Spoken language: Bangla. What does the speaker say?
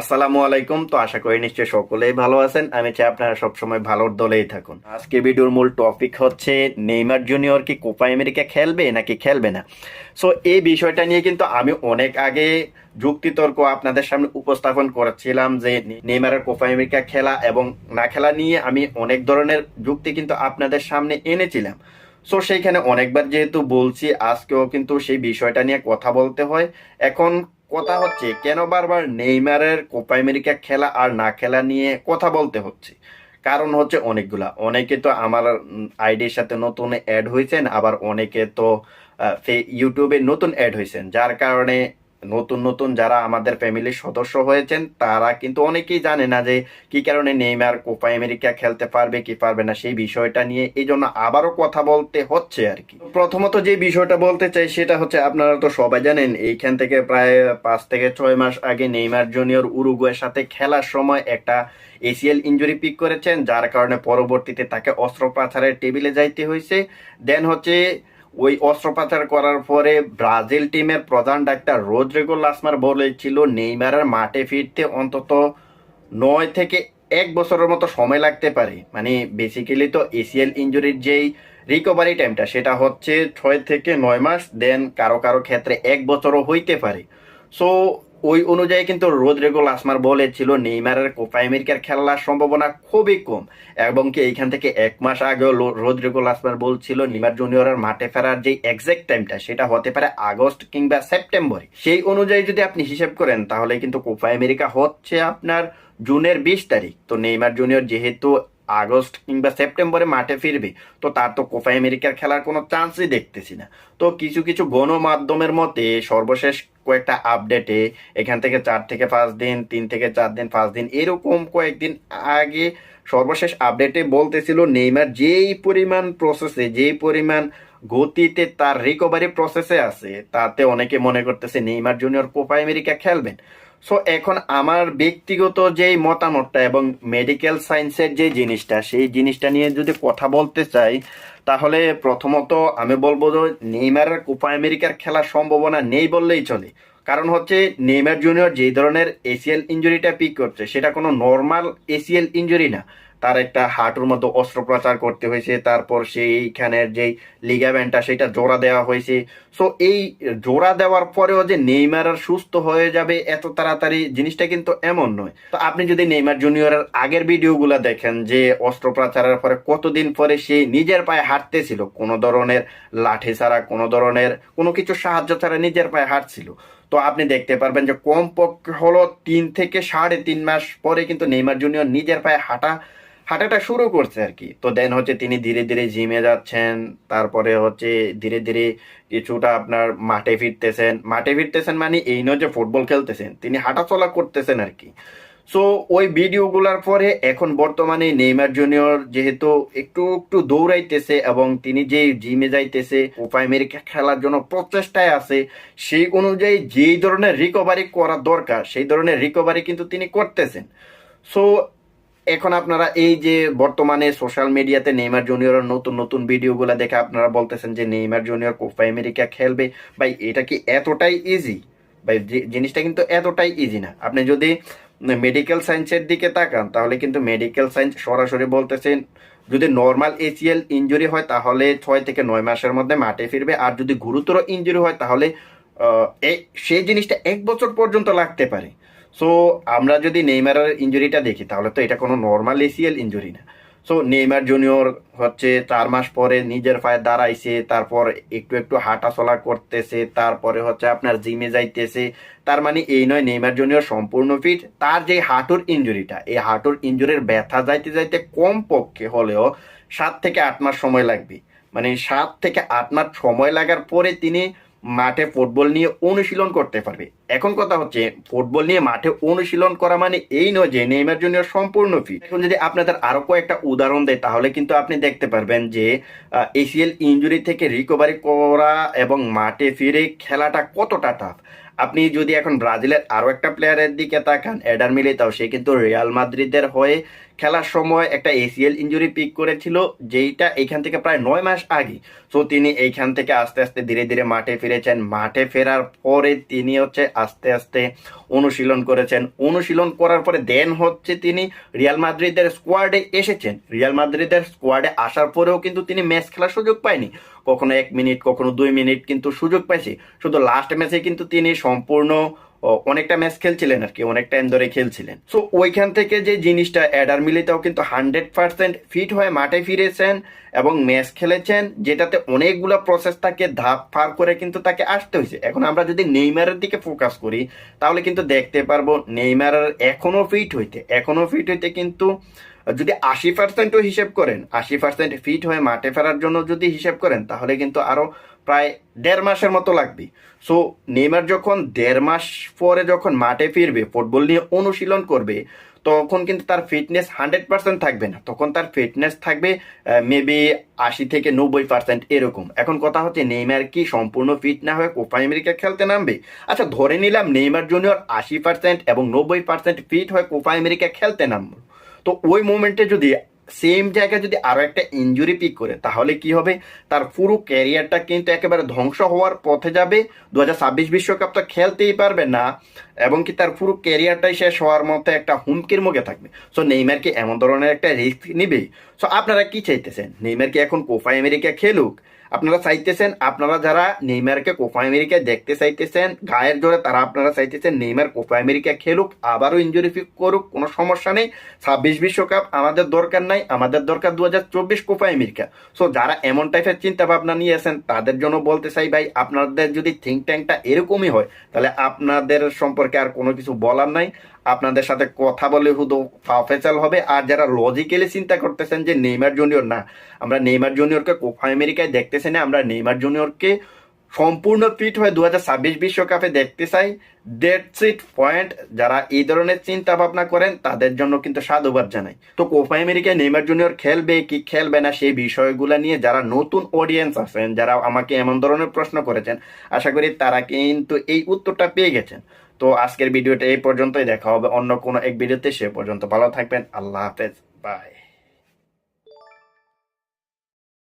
আসসালামু আলাইকুম। তো আশা করি নিশ্চয়ই সকলেই ভালো আছেন। আমি চাই আপনারা সবসময় ভালোর দলেই থাকুন। আজকে ভিডিওর মূল টপিক হচ্ছে, নেইমার জুনিয়র কি কোপা আমেরিকা খেলবে নাকি খেলবে না? সো এই বিষয়টা নিয়ে কিন্তু আমি অনেক আগে যুক্তিতর্ক আপনাদের সামনে উপস্থাপন করেছিলাম যে, নেইমারের কোপা আমেরিকা খেলা এবং না খেলা নিয়ে আমি অনেক ধরনের যুক্তি কিন্তু আপনাদের সামনে এনেছিলাম। সো সেইখানে অনেকবার যেহেতু বলছি, আজকেও কিন্তু সেই বিষয়টা নিয়ে কথা বলতে হয়। এখন কথা হচ্ছে, কেন বারবার নেইমারের কোপা আমেরিকা খেলা আর না খেলা নিয়ে কথা বলতে হচ্ছে? কারণ হচ্ছে অনেকগুলা। অনেকে তো আমার আইডির সাথে নতুন অ্যাড হয়েছেন আবার অনেকে তো ইউটিউবে নতুন অ্যাড হয়েছেন যার কারণে নতুন নতুন যারা আমাদের ফ্যামিলির সদস্য হয়েছেন, তারা কিন্তু অনেকেই জানে না যে কি কারণে নেইমার কোপা আমেরিকা খেলতে পারবে, কি পারবে না, সেই বিষয়টা নিয়ে। এই জন্য আবারও কথা বলতে হচ্ছে আর কি। প্রথমত যে বিষয়টা বলতে চাই, সেটা হচ্ছে আপনারা তো সবাই জানেন, এইখান থেকে প্রায় পাঁচ থেকে ছয় মাস আগে নেইমার জুনিয়র উরুগুয়ের সাথে খেলার সময় একটা এসিএল ইঞ্জুরি পিক করেছেন, যার কারণে পরবর্তীতে তাকে অস্ত্রোপচারের টেবিলে যাইতে হয়েছে দেন হচ্ছে ওই অস্ত্রোপচার করার পরে ব্রাজিল টিমের প্রধান ডাক্তার রোদ্রিগো লাসমার বলেছিল, নেইমারের মাঠে ফিরতে অন্তত নয় থেকে এক বছরের মতো সময় লাগতে পারে। মানে বেসিক্যালি তো এসিএল ইঞ্জুরির যেই রিকভারি টাইমটা সেটা হচ্ছে ছয় থেকে নয় মাস দেন কারও কারও ক্ষেত্রে এক বছরও হইতে পারে। সো ওই অনুযায়ী কিন্তু রোদ্রিগো লাসমার বলেছিল নেইমারের কোপা আমেরিকার খেলার সম্ভাবনা খুবই কম। এবং কি এইখান থেকে এক মাস আগেও রোদ্রিগো লাসমার বলছিল নিমার জুনিয়রের মাঠে ফেরার যে এক্সাক্ট টাইমটা সেটা হতে পারে আগস্ট কিংবা সেপ্টেম্বরে। সেই অনুযায়ী যদি আপনি হিসেব করেন, তাহলে কিন্তু কোপা আমেরিকা হচ্ছে আপনার জুনের বিশ তারিখ। তো নেইমার জুনিয়র যেহেতু আগস্ট কিংবা সেপ্টেম্বরে মাঠে ফিরবে, তো তার তো কোপা আমেরিকার খেলার কোনো চান্সই দেখতেছি না। তো কিছু কিছু গণমাধ্যমের মতে সর্বশেষ কয়েকটা আপডেটে এখান থেকে চার থেকে পাঁচ দিন, তিন থেকে চার দিন, পাঁচ দিন এরকম কয়েকদিন আগে সর্বশেষ আপডেটে বলতেছিল নেইমার যেই পরিমাণ প্রসেসে যেই পরিমাণ গতিতে তার রিকভারি প্রসেসে আছে, তাতে অনেকে মনে করতেছে নেইমার জুনিয়র কোপা আমেরিকা খেলবেন। সো এখন আমার ব্যক্তিগত যেই মতামতটা এবং মেডিকেল সায়েন্সের যে জিনিসটা, সেই জিনিসটা নিয়ে যদি কথা বলতে চাই, তাহলে প্রথমত আমি বলব যে, নেইমারের কোপা আমেরিকার খেলার সম্ভাবনা নেই বললেই চলে। কারণ হচ্ছে নেইমার জুনিয়র যেই ধরনের এসিএল ইঞ্জুরিটা পিক করছে, সেটা কোনো নর্মাল এসিএল ইঞ্জুরি না। তার একটা হাঁটুর মতো অস্ত্রোপচার করতে হয়েছে, তারপর সেইখানের যেই লিগামেন্টটা সেটা জোড়া দেওয়া হয়েছে। সো এই জোড়া দেওয়ার পরেও যে নেইমার আর সুস্থ হয়ে যাবে এত তাড়াতাড়ি, জিনিসটা কিন্তু এমন নয়। তো আপনি যদি নেইমার জুনিয়রের আগের ভিডিওগুলো দেখেন, যে অস্ত্রোপচারের পরে কতদিন পরে সে নিজের পায়ে হাঁটতেছিল, কোনো ধরনের লাঠি ছাড়া, কোনো ধরনের কোনো কিছু সাহায্য ছাড়া নিজের পায়ে হাঁটছিল তো আপনি দেখতে পারবেন যে কমপক্ষে হলো তিন থেকে সাড়ে তিন মাস পরে কিন্তু নেইমার জুনিয়র নিজের পায়ে হাঁটা, হাঁটাটা শুরু করছে আর কি। তো দেন হচ্ছে তিনি ধীরে ধীরে জিমে যাচ্ছেন, তারপরে হচ্ছে ধীরে ধীরে কিছুটা আপনার মাঠে ফিরতেছেন। মাঠে ফিরতেছেন মানে এই নয় যে ফুটবল খেলতেছেন, তিনি হাঁটাচলা করতেছেন আর কি। সো ওই ভিডিওগুলোর পরে এখন বর্তমানে নেইমার জুনিয়র যেহেতু একটু একটু দৌড়াইতেছে এবং তিনি যে জিমে যাইতেছে কোপা আমেরিকা খেলার জন্য প্রচেষ্টায় আছে, সেই অনুযায়ী যেই ধরনের রিকভারি করা দরকার, সেই ধরনের রিকভারি কিন্তু তিনি করতেছেন। সো এখন আপনারা এই যে বর্তমানে সোশ্যাল মিডিয়াতে নেইমার জুনিয়রের নতুন নতুন ভিডিওগুলো দেখে আপনারা বলতেছেন যে নেইমার জুনিয়র কোপা আমেরিকা খেলবে। ভাই, এটা কি এতটাই ইজি ভাই জিনিসটা কিন্তু এতটাই ইজি না। আপনি যদি মেডিকেল সায়েন্সের দিকে তাকান, তাহলে কিন্তু মেডিকেল সায়েন্স সরাসরি বলতেছেন, যদি নর্মাল এসিএল ইঞ্জুরি হয়, তাহলে ছয় থেকে নয় মাসের মধ্যে মাঠে ফিরবে, আর যদি গুরুতর ইঞ্জুরি হয়, তাহলে সেই জিনিসটা এক বছর পর্যন্ত লাগতে পারে। সো আমরা যদি নেইমারের ইঞ্জুরিটা দেখি, তাহলে তো এটা কোনো নর্মাল এসিএল ইঞ্জুরি না। সো নেইমার জুনিয়র হচ্ছে চার মাস পরে নিজের পায়ে দাঁড়াইছে, তারপর একটু একটু হাঁটা চলা করতেছে, তারপরে হচ্ছে আপনার জিমে যাইতেছে। তার মানে এই নয় নেইমার জুনিয়র সম্পূর্ণ ফিট তার যে হাঁটুর ইনজুরিটা এই হাঁটুর ইঞ্জুরির ব্যথা যাইতে যাইতে কম পক্ষে হলেও সাত থেকে আট মাস সময় লাগবে। মানে সাত থেকে আট মাস সময় লাগার পরে তিনি মাঠে ফুটবল নিয়ে অনুশীলন করতে পারবে। এখন কথা হচ্ছে ফুটবল নিয়ে মাঠে অনুশীলন করা মানে এই নয় যে নেইমার জুনিয়র সম্পূর্ণ ফিট এখন যদি আপনাদের আরও কয়েকটা উদাহরণ দেয়, তাহলে কিন্তু আপনি দেখতে পারবেন যে এসিএল ইনজুরি থেকে রিকভারি করা এবং মাঠে ফিরে খেলাটা কতটা টাফ আপনি যদি এখন ব্রাজিলের আরও একটা প্লেয়ারের দিকে তাকান অ্যাডার এডার মিলিতাও, সে কিন্তু রিয়াল মাদ্রিদের হয়ে খেলার সময় একটা এসিএল ইঞ্জুরি পিক করেছিল, যেইটা এইখান থেকে প্রায় নয় মাস আগে। সো তিনি এইখান থেকে আস্তে আস্তে ধীরে ধীরে মাঠে ফিরেছেন। মাঠে ফেরার পরে তিনি হচ্ছে আস্তে আস্তে অনুশীলন করেছেন। অনুশীলন করার পরে দেন হচ্ছে তিনি রিয়াল মাদ্রিদের স্কোয়াডে এসেছেন। রিয়াল মাদ্রিদের স্কোয়াডে আসার পরেও কিন্তু তিনি ম্যাচ খেলার সুযোগ পায়নি। কখনো এক মিনিট, কখনো দুই মিনিট কিন্তু সুযোগ পাইছে। শুধু লাস্ট ম্যাচে কিন্তু তিনি সম্পূর্ণ অনেকটা ম্যাচ খেলছিলেন আর কি অনেক টাইম ধরে খেলছিলেন। সো ওইখান থেকে যে জিনিসটা অ্যাডার মিলিতেও কিন্তু হান্ড্রেড পার্সেন্ট ফিট হয়ে মাঠে ফিরেছেন এবং ম্যাচ খেলেছেন, যেটাতে অনেকগুলো প্রসেস তাকে ধাপ পার করে কিন্তু তাকে আসতে হয়েছে। এখন আমরা যদি নেইমারের দিকে ফোকাস করি, তাহলে কিন্তু দেখতে পারব নেইমারের এখনও ফিট হইতে এখনও ফিট হইতে কিন্তু যদি আশি পার্সেন্টও হিসেব করেন, আশি পার্সেন্ট ফিট হয়ে মাঠে ফেরার জন্য যদি হিসেব করেন, তাহলে কিন্তু আরও প্রায় দেড় মাসের মতো লাগবে সো নেইমার যখন দেড় মাস পরে যখন মাঠে ফিরবে, ফুটবল নিয়ে অনুশীলন করবে, তখন কিন্তু তার ফিটনেস হান্ড্রেড পার্সেন্ট থাকবে না। তখন তার ফিটনেস থাকবে মেবি আশি থেকে নব্বই পার্সেন্ট এরকম। এখন কথা হচ্ছে নেইমার কি সম্পূর্ণ ফিট না হয়ে কোপা আমেরিকা খেলতে নামবে? আচ্ছা ধরে নিলাম নেইমার জুনিয়র আশি পার্সেন্ট এবং নব্বই পার্সেন্ট ফিট হয়ে কোপা আমেরিকা খেলতে নামবে তো ওই মোমেন্টে যদি সেম জায়গায় যদি আরও একটা ইনজুরি পিক করে, তাহলে কি হবে? তার পুরো ক্যারিয়ারটা কিন্তু একেবারে ধ্বংস হওয়ার পথে যাবে। দু বিশ্বকাপ তো খেলতেই পারবে না, এবং কি তার পুরো ক্যারিয়ারটাই শেষ হওয়ার মতো একটা হুমকির মুখে থাকবে। সো নেইমার কি এমন ধরনের একটা রিস্ক নিবে? সো আপনারা কি চাইতেছেন? নেইমার কি এখন কোপা আমেরিকা খেলুক? আপনারা চাইতেছেন, আপনারা যারা নেইমারকে কোপা আমেরিকায় দেখতে চাইতেছেন, গায়ের জোরে তারা আপনারা চাইতেছেন নেইমার কোপা আমেরিকা খেলুক, আবারও ইঞ্জুরি ফিক করুক, কোনো সমস্যা নেই। ছাব্বিশ বিশ্বকাপ আমাদের দরকার নাই, আমাদের দরকার দু হাজার চব্বিশ কোপা আমেরিকা সো যারা এমন টাইপের চিন্তা ভাবনা নিয়েছেন তাদের জন্য বলতে চাই ভাই, আপনাদের যদি থিঙ্ক ট্যাঙ্কটা এরকমই হয়, তাহলে আপনাদের সম্পর্কে আর কোনো কিছু বলার নাই। আপনাদের সাথে কথা বলে শুধু ফাফেচাল হবে। আর যারা লজিক্যালি চিন্তা করতেছেন যে নেইমার জুনিয়র না, আমরা নেইমার জুনিয়রকে কোপা আমেরিকায় দেখতেছি না, আমরা নেইমার জুনিয়রকে সম্পূর্ণ ফিট হয়ে দু ছাব্বিশ বিশ্বকাপে দেখতে চাই। ডেট সিট পয়েন্ট যারা এই ধরনের চিন্তা ভাবনা করেন, তাদের জন্য কিন্তু সাধুবাদ জানাই। তো কোপা আমেরিকায় নেইমার জুনিয়র খেলবে, কি খেলবে না, সেই বিষয়গুলো নিয়ে যারা নতুন অডিয়েন্স আছেন, যারা আমাকে এমন ধরনের প্রশ্ন করেছেন, আশা করি তারা কিন্তু এই উত্তরটা পেয়ে গেছেন। তো আজকের ভিডিওটা এই পর্যন্তই, দেখা হবে অন্য কোনো এক ভিডিওতে, সে পর্যন্ত ভালো থাকবেন, আল্লাহ হাফেজ বাই